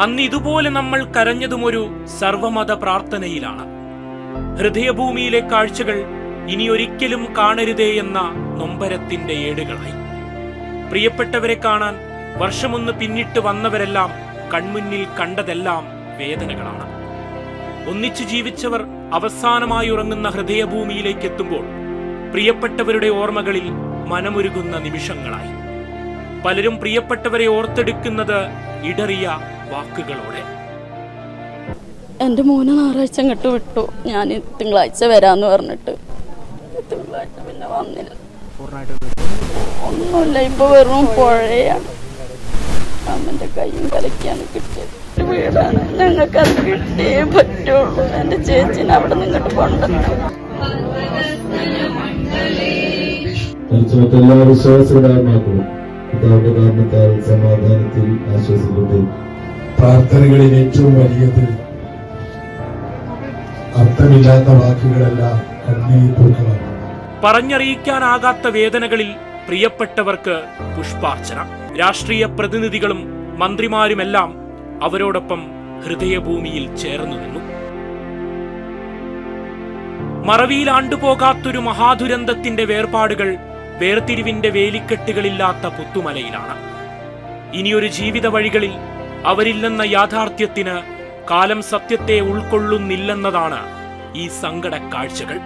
അന്ന് ഇതുപോലെ നമ്മൾ കരഞ്ഞതും ഒരു സർവമത പ്രാർത്ഥനയിലാണ്. ഹൃദയഭൂമിയിലെ കാഴ്ചകൾ ഇനി ഒരിക്കലും കാണരുതേ എന്ന നൊമ്പരത്തിന്റെ ഏടുകളായി. പ്രിയപ്പെട്ടവരെ കാണാൻ വർഷമൊന്ന് പിന്നിട്ട് വന്നവരെല്ലാം കൺമുന്നിൽ കണ്ടതെല്ലാം വേദനകളാണ്. ഒന്നിച്ചു ജീവിച്ചവർ അവസാനമായി ഉറങ്ങുന്ന ഹൃദയഭൂമിയിലേക്ക് എത്തുമ്പോൾ പ്രിയപ്പെട്ടവരുടെ ഓർമ്മകളിൽ മനമൊരുകുന്ന നിമിഷങ്ങളായി. പലരും പ്രിയപ്പെട്ടവരെ ഓർത്തെടുക്കുന്നത് ഇടറിയ വാക്കുകളോടെ. എന്റെ മോനെ ഞായറാഴ്ച അങ്ങോട്ട് വിട്ടു. ഞാൻ തിങ്കളാഴ്ച വരാന്ന് പറഞ്ഞിട്ട്. തിങ്കളാഴ്ച പിന്നെ വന്നില്ല. ഒന്നുമില്ല ഇപ്പൊ വെറും പുഴയാണ്. അമ്മന്റെ കൈയും കലക്കിയാണ് കിട്ടിയത്. വീടാണ്. ഞങ്ങൾക്ക് അത് കിട്ടിയേ പറ്റുള്ളൂ. എന്റെ ചേച്ചിനെ അവിടെ നിങ്ങോട്ട് കൊണ്ടുവന്നു. എല്ലാ വിശ്വാസികളാകും പിതാവിന്റെ കാരണത്താൽ സമാധാനത്തിൽ ആശ്വസിക്കട്ടെ. പ്രാർത്ഥനകളിൽ ഏറ്റവും വലിയത് അർത്ഥമില്ലാത്ത വാക്കുകളെല്ലാം പറഞ്ഞറിയിക്കാനാകാത്ത വേദനകളിൽ പ്രിയപ്പെട്ടവർക്ക് പുഷ്പാർച്ചന. രാഷ്ട്രീയ പ്രതിനിധികളും മന്ത്രിമാരുമെല്ലാം അവരോടൊപ്പം ഹൃദയഭൂമിയിൽ ചേർന്നു നിന്നു. മറവിയിൽ ആണ്ടുപോകാത്തൊരു മഹാദുരന്തത്തിന്റെ വേർപാടുകൾ വേർതിരിവിന്റെ വേലിക്കെട്ടുകളില്ലാത്ത പുത്തുമലയിലാണ്. ഇനിയൊരു ജീവിത വഴികളിൽ അവരില്ലെന്ന യാഥാർത്ഥ്യത്തിന് കാലം സത്യത്തെ ഉൾക്കൊള്ളുന്നില്ലെന്നതാണ് ഈ സങ്കട കാഴ്ചകൾ